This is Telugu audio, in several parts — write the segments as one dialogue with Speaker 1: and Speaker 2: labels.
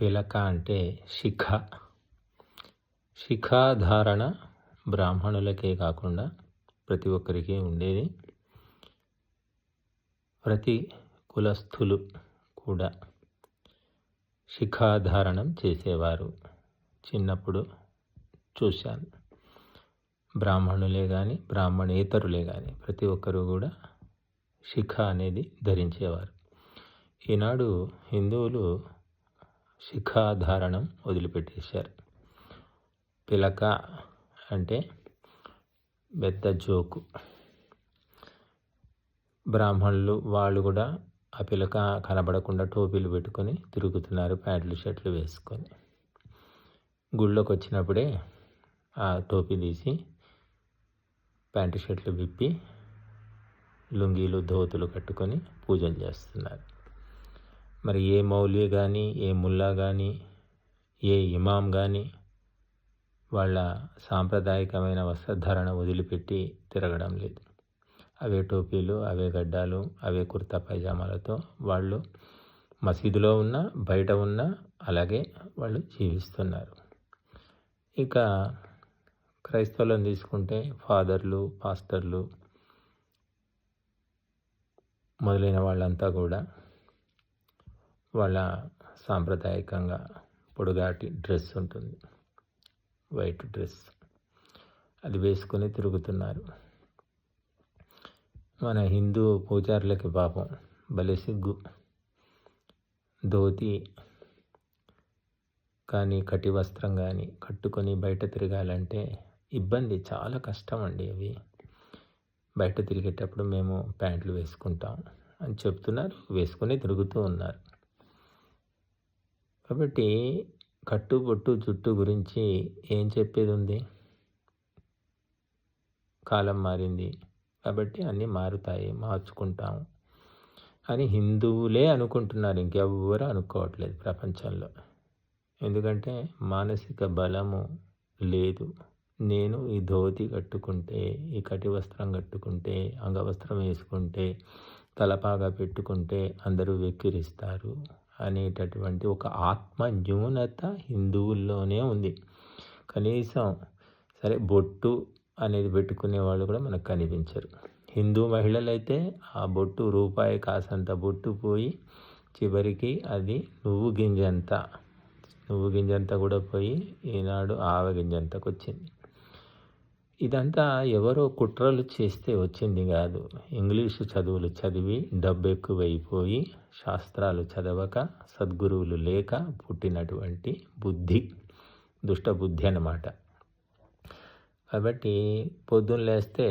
Speaker 1: పిలక అంటే శిఖ. శిఖాధారణ బ్రాహ్మణులకే కాకుండా ప్రతి ఒక్కరికి ఉండేది. ప్రతి కులస్థులు కూడా శిఖాధారణం చేసేవారు. చిన్నప్పుడు చూశాను. బ్రాహ్మణులే కానీ బ్రాహ్మణేతరులే కానీ ప్రతి ఒక్కరు కూడా శిఖ అనేది ధరించేవారు. ఈనాడు హిందువులు శిఖాధారణం వదిలిపెట్టేశారు. పిలక అంటే పెద్ద జోకు. బ్రాహ్మణులు వాళ్ళు కూడా ఆ పిలక కనబడకుండా టోపీలు పెట్టుకొని తిరుగుతున్నారు ప్యాంట్లు షర్ట్లు వేసుకొని. గుళ్ళోకి వచ్చినప్పుడే ఆ టోపీ తీసి ప్యాంటు షర్ట్లు విప్పి లుంగీలు ధోతులు కట్టుకొని పూజలు చేస్తున్నారు. మరి ఏ మౌలి కానీ ఏ ముల్లా కానీ ఏ ఇమాం కానీ వాళ్ళ సాంప్రదాయకమైన వస్త్రధారణ వదిలిపెట్టి తిరగడం లేదు. అవే టోపీలు అవే గడ్డాలు అవే కుర్తా పైజామాలతో వాళ్ళు మసీదులో ఉన్న బయట ఉన్న అలాగే వాళ్ళు జీవిస్తున్నారు. ఇక క్రైస్తవులను తీసుకుంటే ఫాదర్లు పాస్టర్లు మొదలైన వాళ్ళంతా కూడా వాళ్ళ సాంప్రదాయకంగా పొడుగాటి డ్రెస్ ఉంటుంది. White dress. అది వేసుకొని తిరుగుతున్నారు. మన హిందూ పూజారులకి పాపం భలే సిగ్గు. ధోతి కానీ కటి వస్త్రం కానీ కట్టుకొని బయట తిరగాలంటే ఇబ్బంది చాలా కష్టం అండి అవి. బయట తిరిగేటప్పుడు మేము ప్యాంట్లు వేసుకుంటాం అని చెప్తున్నారు. వేసుకొని తిరుగుతూ ఉన్నారు. కాబట్టి కట్టుబొట్టు జుట్టు గురించి ఏం చెప్పేది ఉంది కాలం మారింది. కాబట్టి అన్నీ మారుతాయి. మార్చుకుంటాం. అని హిందువులే అనుకుంటున్నారు. ఇంకెవ్వరూ అనుకోవట్లేదు ప్రపంచంలో. ఎందుకంటే మానసిక బలము లేదు. నేను ఈ ధోతి కట్టుకుంటే ఈ కటి వస్త్రం కట్టుకుంటే అంగవస్త్రం వేసుకుంటే తలపాగా పెట్టుకుంటే అందరూ వెక్కిరిస్తారు. అనేటటువంటి ఒక ఆత్మ న్యూనత హిందువుల్లోనే ఉంది. కనీసం సరే బొట్టు అనేది పెట్టుకునే వాళ్ళు కూడా మనకు కనిపించరు. హిందూ మహిళలైతే ఆ బొట్టు రూపాయి కాసంత బొట్టు పోయి చివరికి అది నువ్వు గింజంత నువ్వు గింజంత కూడా పోయి ఈనాడు ఆవ గింజంతకు వచ్చింది ఇదంతా ఎవరో కుట్రలు చేస్తే వచ్చింది కాదు. ఇంగ్లీషు చదువులు చదివి డబ్బు ఎక్కువైపోయి శాస్త్రాలు చదవక సద్గురువులు లేక పుట్టినటువంటి బుద్ధి దుష్టబుద్ధి అన్నమాట. కాబట్టి పొద్దున్న లేస్తే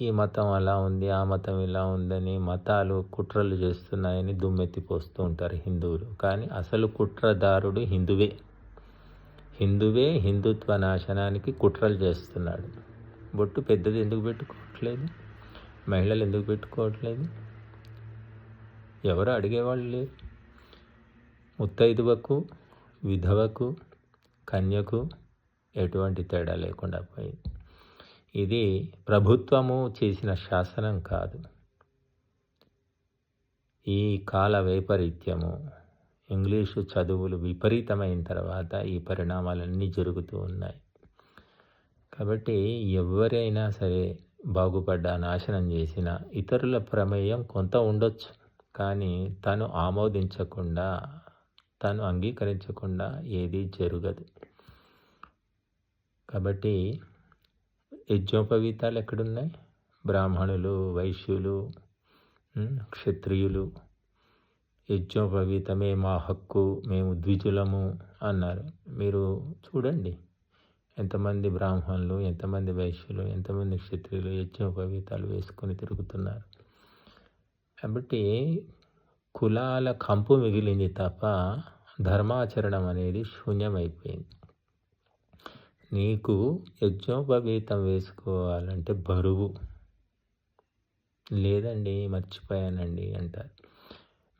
Speaker 1: ఈ మతం అలా ఉంది ఆ మతం ఇలా ఉందని మతాలు కుట్రలు చేస్తున్నాయని దుమ్మెత్తిపోస్తూ ఉంటారు హిందువులు. కానీ అసలు కుట్రదారుడు హిందువే. హిందువే హిందుత్వ నాశనానికి కుట్రలు చేస్తున్నాడు. బొట్టు పెద్దది ఎందుకు పెట్టుకోవట్లేదు? మహిళలు ఎందుకు పెట్టుకోవట్లేదు? ఎవరు అడిగేవాళ్ళు లేరు? ముత్తైదువకు విధవకు కన్యకు ఎటువంటి తేడా లేకుండా పోయింది. ఇది ప్రభుత్వము చేసిన శాసనం కాదు. ఈ కాల వైపరీత్యము ఇంగ్లీషు చదువులు విపరీతమైన తర్వాత ఈ పరిణామాలన్నీ జరుగుతూ ఉన్నాయి. కాబట్టి ఎవరైనా సరే బాగుపడ్డా నాశనం చేసిన ఇతరుల ప్రమేయం కొంత ఉండొచ్చు. కానీ తను ఆమోదించకుండా తను అంగీకరించకుండా ఏది జరగదు. కాబట్టి యజ్ఞోపవీతాలు ఎక్కడున్నాయి? బ్రాహ్మణులు వైశ్యులు క్షత్రియులు యజ్ఞోపవీతమే మా హక్కు మేము ద్విజులము అన్నారు. మీరు చూడండి. ఎంతమంది బ్రాహ్మణులు ఎంతమంది వైశ్యులు ఎంతమంది క్షత్రియులు యజ్ఞోపవీతాలు వేసుకొని తిరుగుతున్నారు. కాబట్టి కులాల కంపు మిగిలింది తప్ప ధర్మాచరణం అనేది శూన్యమైపోయింది. నీకు యజ్ఞోపవీతం వేసుకోవాలంటే బరువు. లేదండి మర్చిపోయానండి అంటారు.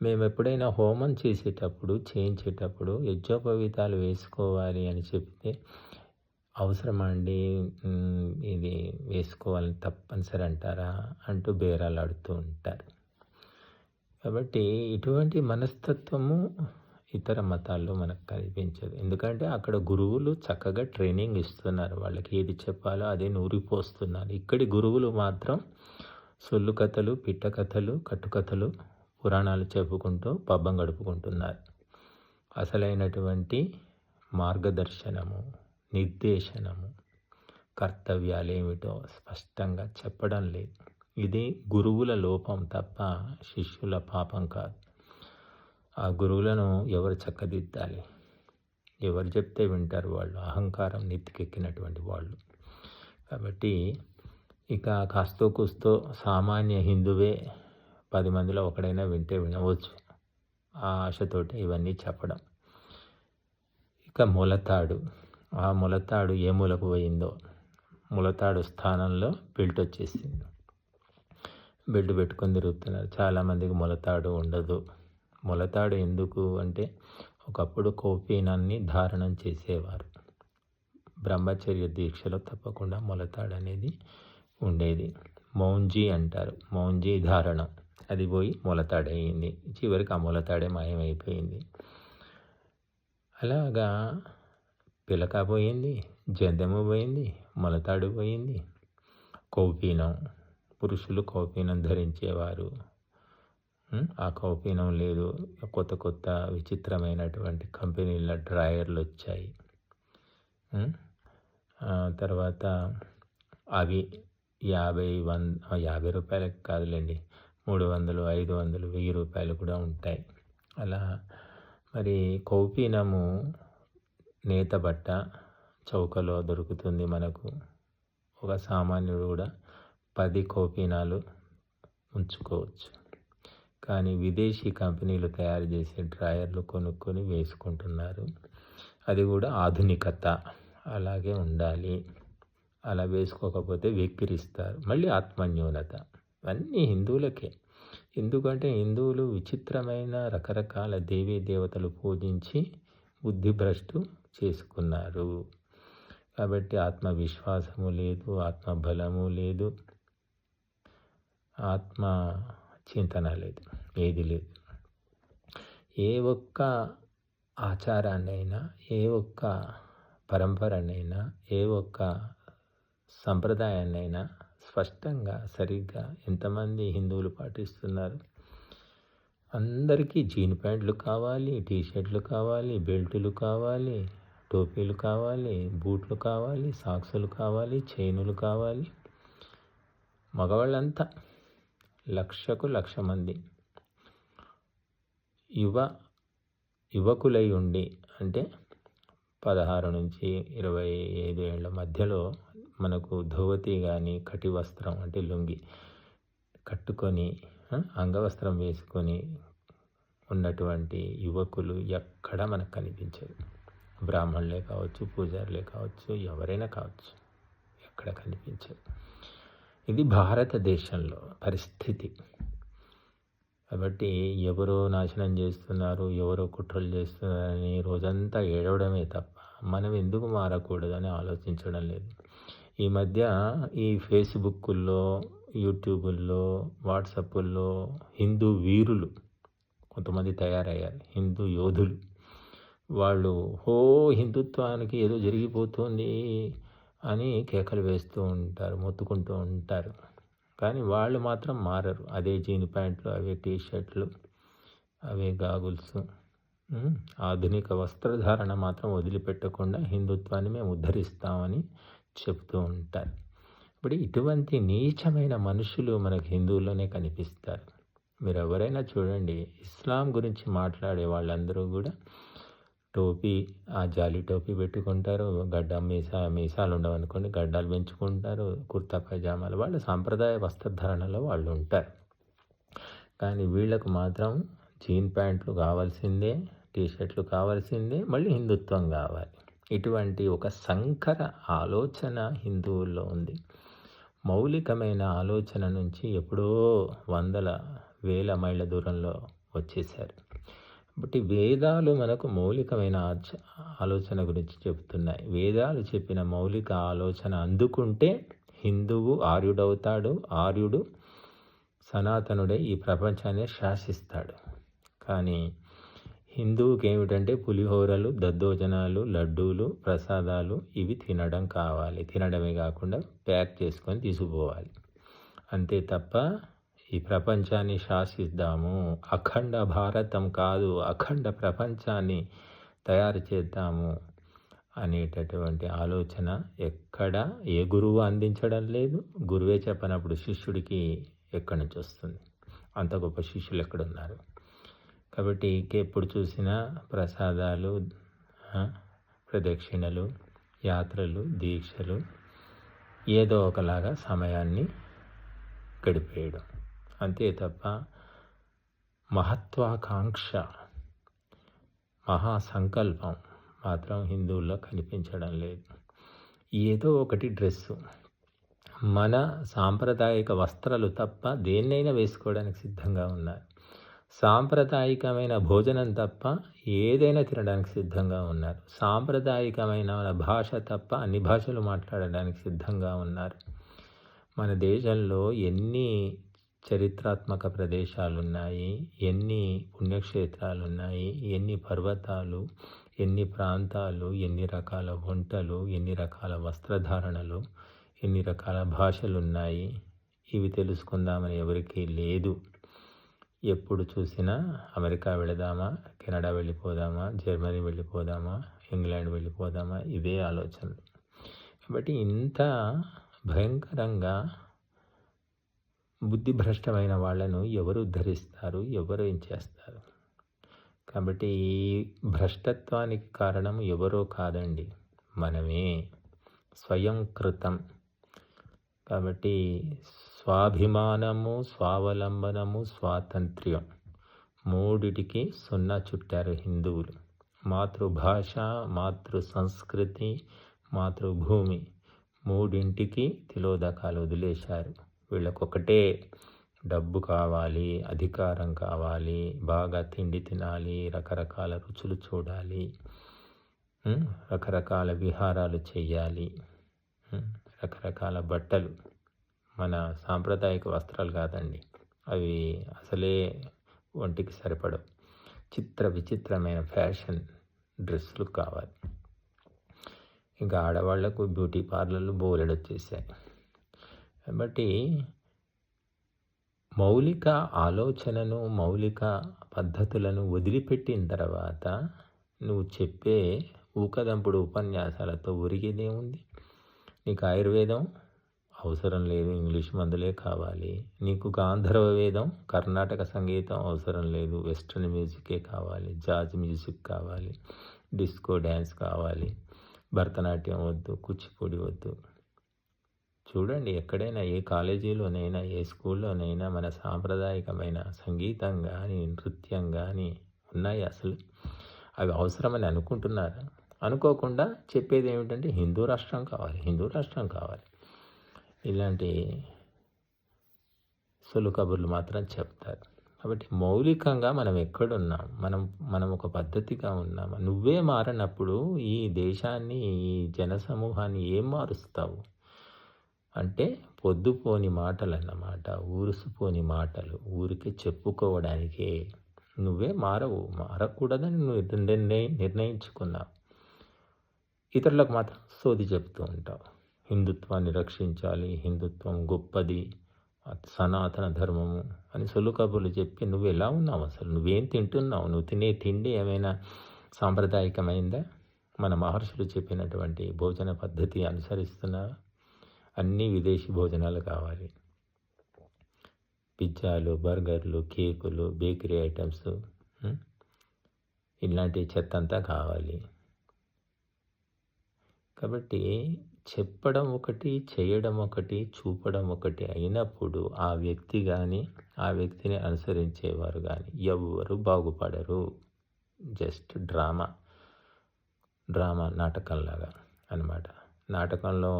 Speaker 1: మేము ఎప్పుడైనా హోమం చేసేటప్పుడు చేయించేటప్పుడు యజ్ఞోపవీతాలు వేసుకోవాలి అని చెప్తే అవసరమా అండి? ఇది వేసుకోవాలని తప్పనిసరి అంటారా? అంటూ బేరాలు ఆడుతూ ఉంటారు. కాబట్టి ఇటువంటి మనస్తత్వము ఇతర మతాల్లో మనకు కనిపించదు. ఎందుకంటే అక్కడ గురువులు చక్కగా ట్రైనింగ్ ఇస్తున్నారు. వాళ్ళకి ఏది చెప్పాలో అదే నూరిపోస్తున్నారు. ఇక్కడి గురువులు మాత్రం సొల్లు కథలు పిట్ట కథలు కట్టుకథలు పురాణాలు చెప్పుకుంటూ పబ్బం గడుపుకుంటున్నారు. అసలైనటువంటి మార్గదర్శనము నిర్దేశనము కర్తవ్యాలు ఏమిటో స్పష్టంగా చెప్పడం లేదు. ఇది గురువుల లోపం తప్ప శిష్యుల పాపం కాదు. ఆ గురువులను ఎవరు చక్కదిద్దాలి? ఎవరు చెప్తే వింటారు వాళ్ళు? అహంకారం నెత్తికెక్కినటువంటి వాళ్ళు. కాబట్టి ఇక కాస్తో కూస్తో సామాన్య హిందువే పది మందిలో ఒకడైనా వింటే వినవచ్చు ఆ ఆశతోటి ఇవన్నీ చెప్పడం. ఇక మొలతాడు. ఆ మొలతాడు ఏ మూలకు పోయిందో? ములతాడు స్థానంలో బెల్ట్ వచ్చేసింది. బెల్ట్ పెట్టుకొని తిరుగుతున్నారు. చాలామందికి మొలతాడు ఉండదు. మొలతాడు ఎందుకు అంటే ఒకప్పుడు కోపీనాన్ని ధారణం చేసేవారు. బ్రహ్మచర్య దీక్షలో తప్పకుండా మొలతాడు అనేది ఉండేది. మౌంజీ అంటారు. మౌంజీ ధారణం. అది పోయి మొలతాడయింది. చివరికి ఆ మొలతాడే మాయమైపోయింది. అలాగా పిలక పోయింది జందెము పోయింది మొలతాడు పోయింది. కౌపీనం పురుషులు కౌపీనం ధరించేవారు. ఆ కౌపీనం లేదు. కొత్త కొత్త విచిత్రమైనటువంటి కంపెనీల డ్రాయర్లు వచ్చాయి. తర్వాత అవి యాభై వంద యాభై రూపాయలకి కాదులేండి మూడు వందలు ఐదు వందలు వెయ్యి రూపాయలు కూడా ఉంటాయి. అలా మరి కౌపీనము నేత బట్ట చౌకలో దొరుకుతుంది మనకు. ఒక సామాన్యుడు కూడా పది కౌపీనాలు ఉంచుకోవచ్చు. కానీ విదేశీ కంపెనీలు తయారు చేసే డ్రాయర్లు కొనుక్కొని వేసుకుంటున్నారు. అది కూడా ఆధునికత. అలాగే ఉండాలి. అలా వేసుకోకపోతే వెక్కిరిస్తారు మళ్ళీ ఆత్మన్యూనత. అన్నీ హిందువులకే. ఎందుకంటే హిందువులు విచిత్రమైన రకరకాల దేవీ దేవతలు పూజించి బుద్ధిభ్రష్టు చేసుకున్నారు. కాబట్టి ఆత్మవిశ్వాసము లేదు ఆత్మబలము లేదు ఆత్మ చింతన లేదు ఏది లేదు. ఏ ఒక్క ఆచారాన్నైనా ఏ ఒక్క పరంపరనైనా ఏ ఒక్క సంప్రదాయాన్నైనా స్పష్టంగా సరిగ్గా ఎంతమంది హిందువులు పాటిస్తున్నారు? అందరికీ జీన్ ప్యాంట్లు కావాలి టీషర్ట్లు కావాలి బెల్టులు కావాలి టోపీలు కావాలి బూట్లు కావాలి సాక్సులు కావాలి చైనులు కావాలి. మగవాళ్ళంతా లక్షకు లక్ష మంది. యువ యువకులై ఉండి అంటే పదహారు నుంచి ఇరవై ఐదు ఏళ్ళ మధ్యలో మనకు ధోవతి కానీ కటి వస్త్రం అంటే లుంగి కట్టుకొని అంగవస్త్రం వేసుకొని ఉన్నటువంటి యువకులు ఎక్కడ మనకు కనిపించరు. బ్రాహ్మణులే కావచ్చు పూజారులే కావచ్చు ఎవరైనా కావచ్చు ఎక్కడ కనిపించరు. ఇది భారతదేశంలో పరిస్థితి. కాబట్టి ఎవరో నాశనం చేస్తున్నారు ఎవరో కుట్రలు చేస్తున్నారని రోజంతా ఏడవడమే తప్ప మనం ఎందుకు మారకూడదని ఆలోచించడం లేదు. ఈ మధ్య ఈ ఫేస్బుక్కుల్లో యూట్యూబుల్లో వాట్సాప్ల్లో హిందూ వీరులు కొంతమంది తయారయ్యారు హిందూ యోధులు. వాళ్ళు హో హిందుత్వానికి ఏదో జరిగిపోతుంది అని కేకలు వేస్తూ ఉంటారు మొత్తుకుంటూ ఉంటారు. కానీ వాళ్ళు మాత్రం మారరు. అదే జీన్ ప్యాంట్లు అవే టీ షర్ట్లు అవే గాగుల్స్. ఆధునిక వస్త్రధారణ మాత్రం వదిలిపెట్టకుండా హిందుత్వాన్ని మేము ఉద్ధరిస్తామని చెప్తూ ఉంటారు. ఇప్పుడు ఇటువంటి నీచమైన మనుషులు మనకు హిందువుల్లోనే కనిపిస్తారు. మీరు ఎవరైనా చూడండి ఇస్లాం గురించి మాట్లాడే వాళ్ళందరూ కూడా టోపీ ఆ జాలి టోపీ పెట్టుకుంటారు గడ్డ మీసా మీసాలు ఉండవనుకోండి గడ్డాలు పెంచుకుంటారు కుర్తా పైజామాలు వాళ్ళ సాంప్రదాయ వస్త్రధారణలో వాళ్ళు ఉంటారు. కానీ వీళ్ళకు మాత్రం జీన్ ప్యాంట్లు కావాల్సిందే టీషర్ట్లు కావాల్సిందే మళ్ళీ హిందుత్వం కావాలి. ఇటువంటి ఒక సంకర ఆలోచన హిందువుల్లో ఉంది. మౌలికమైన ఆలోచన నుంచి ఎప్పుడో వందల వేల మైళ్ళ దూరంలో వచ్చేసారు కాబట్టి వేదాలు మనకు మౌలికమైన ఆలోచన గురించి చెబుతున్నాయి. వేదాలు చెప్పిన మౌలిక ఆలోచన అందుకుంటే హిందువు ఆర్యుడవుతాడు ఆర్యుడు సనాతనుడే ఈ ప్రపంచాన్ని శాసిస్తాడు. కానీ హిందువుకి ఏమిటంటే పులిహోరలు దద్దోజనాలు లడ్డూలు ప్రసాదాలు ఇవి తినడం కావాలి. తినడమే కాకుండా ప్యాక్ చేసుకొని తీసుకుపోవాలి. అంతే తప్ప ఈ ప్రపంచాన్ని శాసిద్దాము. అఖండ భారతం కాదు అఖండ ప్రపంచాన్ని తయారు చేద్దాము అనేటటువంటి ఆలోచన ఎక్కడ ఏ గురువు అందించడం లేదు. గురువే చెప్పనప్పుడు శిష్యుడికి ఎక్కడి నుంచి వస్తుంది? అంత గొప్ప శిష్యులు ఎక్కడున్నారు? కాబట్టి ఎప్పుడు చూసినా ప్రసాదాలు ప్రదక్షిణలు యాత్రలు దీక్షలు ఏదో ఒకలాగా సమయాన్ని గడిపేయడం. అంతే తప్ప మహత్వాకాంక్ష మహాసంకల్పం మాత్రం హిందువుల్లో కనిపించడం లేదు. ఏదో ఒకటి డ్రెస్సు. మన సాంప్రదాయక వస్త్రాలు తప్ప దేన్నైనా వేసుకోవడానికి సిద్ధంగా ఉన్నారు. సాంప్రదాయికమైన భోజనం తప్ప ఏదైనా తినడానికి సిద్ధంగా ఉన్నారు. సాంప్రదాయికమైన భాష తప్ప అన్ని భాషలు మాట్లాడడానికి సిద్ధంగా ఉన్నారు. మన దేశంలో ఎన్ని చరిత్రాత్మక ప్రదేశాలు ఉన్నాయి ఎన్ని పుణ్యక్షేత్రాలు ఉన్నాయి ఎన్ని పర్వతాలు ఎన్ని ప్రాంతాలు ఎన్ని రకాల వంటలు ఎన్ని రకాల వస్త్రధారణలు ఎన్ని రకాల భాషలు ఉన్నాయి ఇవి తెలుసుకుందామని ఎవరికీ లేదు. ఎప్పుడు చూసినా అమెరికా వెళదామా కెనడా వెళ్ళిపోదామా జర్మనీ వెళ్ళిపోదామా ఇంగ్లాండ్ వెళ్ళిపోదామా ఇవే ఆలోచన. కాబట్టి ఇంత భయంకరంగా బుద్ధిభ్రష్టమైన వాళ్ళను ఎవరు ఉద్ధరిస్తారు ఎవరు ఏం చేస్తారు? కాబట్టి ఈ భ్రష్టత్వానికి కారణం ఎవరో కాదండి మనమే. స్వయంకృతం. కాబట్టి స్వాభిమానము స్వావలంబనము స్వాతంత్ర్యం. మూడిటికి సున్నా చుట్టారు హిందువులు. మాతృభాష మాతృ సంస్కృతి మాతృభూమి. మూడింటికి తిలోదకాలు వదిలేశారు. వీళ్ళకొకటే. డబ్బు కావాలి అధికారం కావాలి బాగా తిండి తినాలి రకరకాల రుచులు చూడాలి రకరకాల విహారాలు చేయాలి రకరకాల బట్టలు. మన సాంప్రదాయక వస్త్రాలు కాదండి. అవి అసలే ఒంటికి సరిపడవు. చిత్ర విచిత్రమైన ఫ్యాషన్ డ్రెస్సులు కావాలి. ఇంకా ఆడవాళ్ళకు బ్యూటీ పార్లర్లు బోలెడు వచ్చేసాయి కాబట్టి మౌలిక ఆలోచనను మౌలిక పద్ధతులను వదిలిపెట్టిన తర్వాత నువ్వు చెప్పే ఊకదంపుడు ఉపన్యాసాలతో ఒరిగేదేముంది? నీకు ఆయుర్వేదం? అవసరం లేదు ఇంగ్లీష్ మందులే కావాలి. నీకు గాంధర్వ వేదం కర్ణాటక సంగీతం అవసరం లేదు వెస్ట్రన్ మ్యూజికే కావాలి జాజ్ మ్యూజిక్ కావాలి డిస్కో డ్యాన్స్ కావాలి. భరతనాట్యం వద్దు కూచిపూడి వద్దు. చూడండి ఎక్కడైనా ఏ కాలేజీలోనైనా ఏ స్కూల్లోనైనా మన సాంప్రదాయకమైన సంగీతం కానీ నృత్యం కానీ ఉన్నాయి అసలు? అవి అవసరమని అనుకుంటున్నారు? అనుకోకుండా చెప్పేది ఏమిటంటే హిందూ రాష్ట్రం కావాలి హిందూ రాష్ట్రం కావాలి. ఇలాంటి సొలు కబుర్లు మాత్రం చెప్తారు. కాబట్టి మౌలికంగా మనం ఎక్కడున్నాం? మనం మనం ఒక పద్ధతిగా ఉన్నాం. నువ్వే మారినప్పుడు ఈ దేశాన్ని ఈ జనసమూహాన్ని ఏం మారుస్తావు? అంటే పొద్దుపోని మాటలు అన్నమాట ఊరుసుపోని మాటలు. ఊరికే చెప్పుకోవడానికే. నువ్వే మారవు మారకూడదని నువ్వు నిర్ణయించుకున్నావు. ఇతరులకు మాత్రం సోది చెప్తూ ఉంటావు. హిందుత్వాన్ని రక్షించాలి హిందుత్వం గొప్పది సనాతన ధర్మము అని సొల్లు కబుర్లు చెప్పి నువ్వు ఎలా ఉన్నావు అసలు? నువ్వేం తింటున్నావు? నువ్వు తినే తిండి ఏమైనా సాంప్రదాయకమైందా? మన మహర్షులు చెప్పినటువంటి భోజన పద్ధతి అనుసరిస్తున్నా అన్నీ విదేశీ భోజనాలు కావాలి. పిజ్జాలు బర్గర్లు కేకులు బేకరీ ఐటమ్స్ ఇలాంటి చెత్త అంతా కావాలి. కాబట్టి చెప్పడం ఒకటి చేయడం ఒకటి చూపడం ఒకటి అయినప్పుడు ఆ వ్యక్తి కానీ ఆ వ్యక్తిని అనుసరించేవారు కానీ ఎవరు బాగుపడరు. Just drama. డ్రామా నాటకంలాగా అనమాట నాటకంలో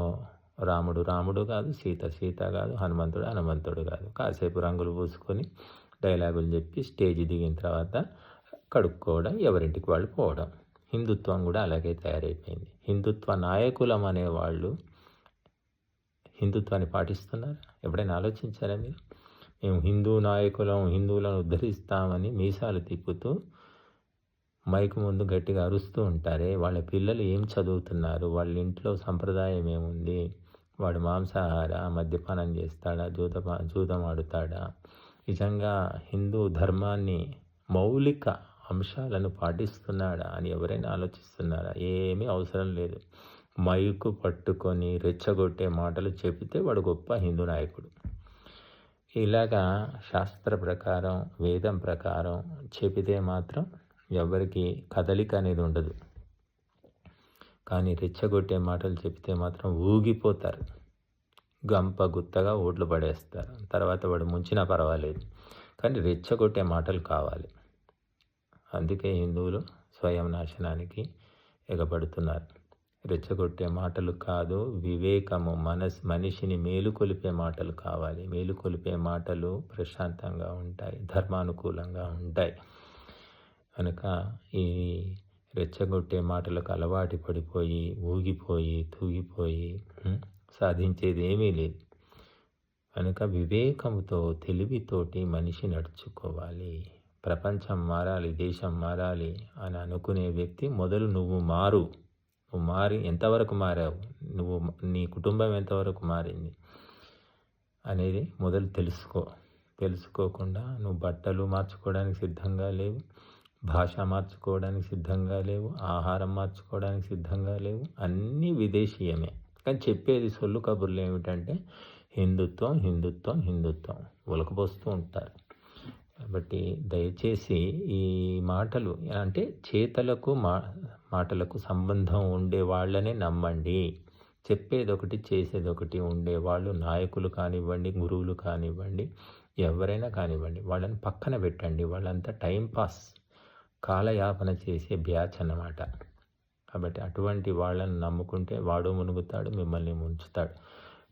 Speaker 1: రాముడు రాముడు కాదు సీత సీత కాదు హనుమంతుడు హనుమంతుడు కాదు. కాసేపు రంగులు పూసుకొని డైలాగులు చెప్పి స్టేజ్ దిగిన తర్వాత కడుక్కోవడం ఎవరింటికి వాళ్ళు పోవడం. హిందుత్వం కూడా అలాగే తయారైపోయింది. హిందుత్వ నాయకులం అనేవాళ్ళు హిందుత్వాన్ని పాటిస్తున్నారు? ఎప్పుడైనా ఆలోచించారా మీరు? మేము హిందూ నాయకులం హిందువులను ఉద్ధరిస్తామని మీసాలు తిప్పుతూ మైకు ముందు గట్టిగా అరుస్తూ ఉంటారే వాళ్ళ పిల్లలు ఏం చదువుతున్నారు వాళ్ళ ఇంట్లో సంప్రదాయం ఏముంది వాడు మాంసాహార మద్యపానం చేస్తాడా జూద జూదం ఆడుతాడా? నిజంగా హిందూ ధర్మాన్ని మౌలిక అంశాలను పాటిస్తున్నాడా అని ఎవరైనా ఆలోచిస్తున్నారా? ఏమీ అవసరం లేదు. మైకు పట్టుకొని రెచ్చగొట్టే మాటలు చెబితే వాడు గొప్ప హిందూ నాయకుడు. ఇలాగా శాస్త్ర ప్రకారం వేదం ప్రకారం చెబితే మాత్రం ఎవరికి కదలిక అనేది ఉండదు. కానీ రెచ్చగొట్టే మాటలు చెబితే మాత్రం ఊగిపోతారు. గంప గుత్తగా ఓట్లు పడేస్తారు. తర్వాత వాడు ముంచినా పర్వాలేదు. కానీ రెచ్చగొట్టే మాటలు కావాలి. అందుకే హిందువులు స్వయం నాశనానికి ఎగబడుతున్నారు. రెచ్చగొట్టే మాటలు కాదు వివేకము మనస్ మనిషిని మేలుకొలిపే మాటలు కావాలి. మేలుకొలిపే మాటలు ప్రశాంతంగా ఉంటాయి ధర్మానుకూలంగా ఉంటాయి. కనుక ఈ రెచ్చగొట్టే మాటలకు అలవాటు పడిపోయి ఊగిపోయి తూగిపోయి సాధించేది ఏమీ లేదు. కనుక వివేకంతో తెలివితోటి మనిషి నడుచుకోవాలి. ప్రపంచం మారాలి దేశం మారాలి అని అనుకునే వ్యక్తి మొదలు నువ్వు మారు. నువ్వు మారి ఎంతవరకు మారావు? నువ్వు నీ కుటుంబం ఎంతవరకు మారింది? అనేది మొదలు తెలుసుకో. తెలుసుకోకుండా నువ్వు బట్టలు మార్చుకోవడానికి సిద్ధంగా లేవు భాష మార్చుకోవడానికి సిద్ధంగా లేవు ఆహారం మార్చుకోవడానికి సిద్ధంగా లేవు అన్నీ విదేశీయమే. కానీ చెప్పేది సొల్లు కబుర్లు ఏమిటంటే హిందుత్వం హిందుత్వం హిందుత్వం. ఉలకపోస్తూ ఉంటారు. కాబట్టి దయచేసి ఈ మాటలు అంటే చేతలకు మా మాటలకు సంబంధం ఉండే వాళ్ళనే నమ్మండి. చెప్పేదొకటి చేసేదొకటి ఉండేవాళ్ళు నాయకులు కానివ్వండి గురువులు కానివ్వండి ఎవరైనా కానివ్వండి వాళ్ళని పక్కన పెట్టండి. వాళ్ళంతా టైంపాస్ కాలయాపన చేసే బ్యాచ్ అన్నమాట. కాబట్టి అటువంటి వాళ్ళని నమ్ముకుంటే వాడు మునుగుతాడు మిమ్మల్ని ముంచుతాడు.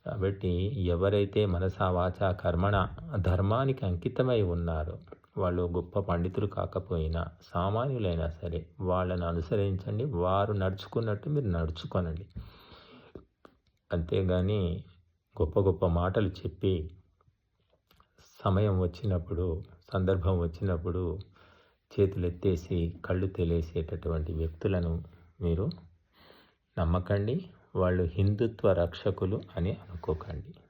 Speaker 1: కాబట్టి ఎవరైతే మనసావాచ కర్మణ ధర్మానికి అంకితమై ఉన్నారో వాళ్ళు గొప్ప పండితులు కాకపోయినా సామాన్యులైనా సరే వాళ్ళని అనుసరించండి వారు నడుచుకున్నట్టు మీరు నడుచుకోనండి. అంతేగాని గొప్ప గొప్ప మాటలు చెప్పి సమయం వచ్చినప్పుడు సందర్భం వచ్చినప్పుడు చేతులు ఎత్తేసి కళ్ళు తెలిసేటటువంటి వ్యక్తులను మీరు నమ్మకండి. వాళ్ళు హిందుత్వ రక్షకులు అని అనుకోకండి.